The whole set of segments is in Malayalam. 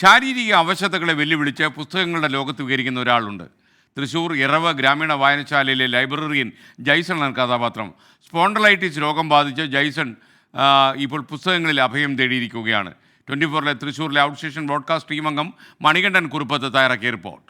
ശാരീരിക അവശതകളെ വെല്ലുവിളിച്ച് പുസ്തകങ്ങളുടെ ലോകത്ത് വികരിക്കുന്ന ഒരാളുണ്ട്. തൃശൂർ ഇറവ് ഗ്രാമീണ വായനശാലയിലെ ലൈബ്രറിയൻ ജൈസൺ എന്ന കഥാപാത്രം. സ്പോണ്ടലൈറ്റിസ് രോഗം ബാധിച്ച് ജൈസൺ ഇപ്പോൾ പുസ്തകങ്ങളിൽ അഭയം തേടിയിരിക്കുകയാണ്. ട്വന്റി ഫോറിലെ തൃശൂരിലെ ഔട്ട് സ്റ്റേഷൻ ബ്രോഡ്കാസ്റ്റ് അംഗം മണികണ്ഠൻ കുറുപ്പത്ത് തയ്യാറാക്കിയ റിപ്പോർട്ട്.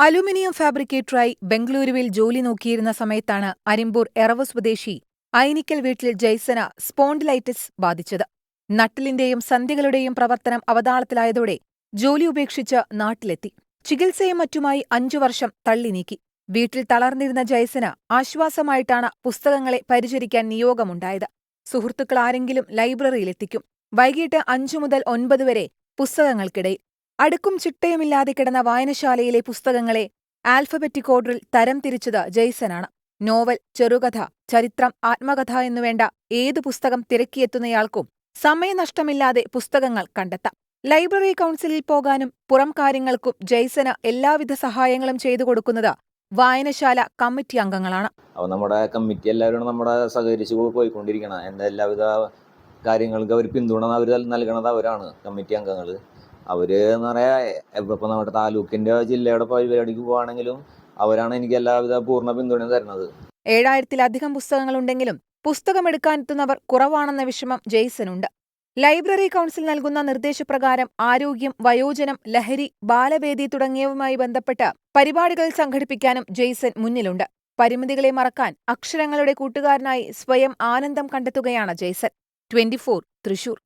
അലുമിനിയം ഫാബ്രിക്കേറ്ററായി ബംഗളൂരുവിൽ ജോലി നോക്കിയിരുന്ന സമയത്താണ് അരിമ്പൂർ എറവ് സ്വദേശി ഐനിക്കൽ വീട്ടിൽ ജയ്സന സ്പോണ്ടിലൈറ്റിസ് ബാധിച്ചത്. നട്ടിലിന്റെയും സന്ധ്യകളുടെയും പ്രവർത്തനം അവതാളത്തിലായതോടെ ജോലി ഉപേക്ഷിച്ച് നാട്ടിലെത്തി. ചികിത്സയും മറ്റുമായി അഞ്ചു വർഷം തള്ളി നീക്കി. വീട്ടിൽ തളർന്നിരുന്ന ജയസന ആശ്വാസമായിട്ടാണ് പുസ്തകങ്ങളെ പരിചരിക്കാൻ നിയോഗമുണ്ടായത്. സുഹൃത്തുക്കൾ ആരെങ്കിലും ലൈബ്രറിയിലെത്തിക്കും. വൈകിട്ട് അഞ്ചു മുതൽ ഒൻപത് വരെ പുസ്തകങ്ങൾക്കിടയിൽ. അടുക്കും ചിട്ടയുമില്ലാതെ കിടന്ന വായനശാലയിലെ പുസ്തകങ്ങളെ ആൽഫബറ്റിക് ഓർഡറിൽ തരം തിരിച്ചത് ജെയ്സനാണ്. നോവൽ ചെറുകഥ ചരിത്രം ആത്മകഥ എന്നുവേണ്ട ഏതു പുസ്തകം തിരക്കിയെത്തുന്നയാൾക്കും സമയനഷ്ടമില്ലാതെ പുസ്തകങ്ങൾ കണ്ടെത്താം. ലൈബ്രറി കൗൺസിലിൽ പോകാനും പുറം കാര്യങ്ങൾക്കും ജയ്സന് എല്ലാവിധ സഹായങ്ങളും ചെയ്തു കൊടുക്കുന്നത് വായനശാല കമ്മിറ്റി അംഗങ്ങളാണ്. അപ്പോൾ നമ്മുടെ കമ്മിറ്റി എല്ലാവരും നമ്മുടെ സഹകരിച്ച് പോയിക്കൊണ്ടിരിക്കണം എന്റെ എല്ലാവിധ കാര്യങ്ങൾക്ക് അവർ പിന്തുണ അവർ നൽകണത് അവരാണ് കമ്മിറ്റി അംഗങ്ങൾ അവർ എന്ന് പറയാ ഇപ്പം നമ്മുടെ താലൂക്കിന്റെ ജില്ലയുടെ പരിപാടിക്ക് പോവാണെങ്കിലും അവരാണ് എനിക്ക് എല്ലാവിധ പൂർണ പിന്തുണയും തരുന്നത്. ഏഴായിരത്തിലധികം പുസ്തകങ്ങളുണ്ടെങ്കിലും പുസ്തകമെടുക്കാനെത്തുന്നവർ കുറവാണെന്ന വിഷമം ജെയ്സനുണ്ട്. ലൈബ്രറി കൗൺസിൽ നൽകുന്ന നിർദ്ദേശപ്രകാരം ആരോഗ്യം വയോജനം ലഹരി ബാലവേദി തുടങ്ങിയവയുമായി ബന്ധപ്പെട്ട് പരിപാടികൾ സംഘടിപ്പിക്കാനും ജെയ്സൺ മുന്നിലുണ്ട്. പരിമിതികളെ മറക്കാൻ അക്ഷരങ്ങളുടെ കൂട്ടുകാരനായി സ്വയം ആനന്ദം കണ്ടെത്തുകയാണ് ജെയ്സൺ ട്വന്റി തൃശൂർ.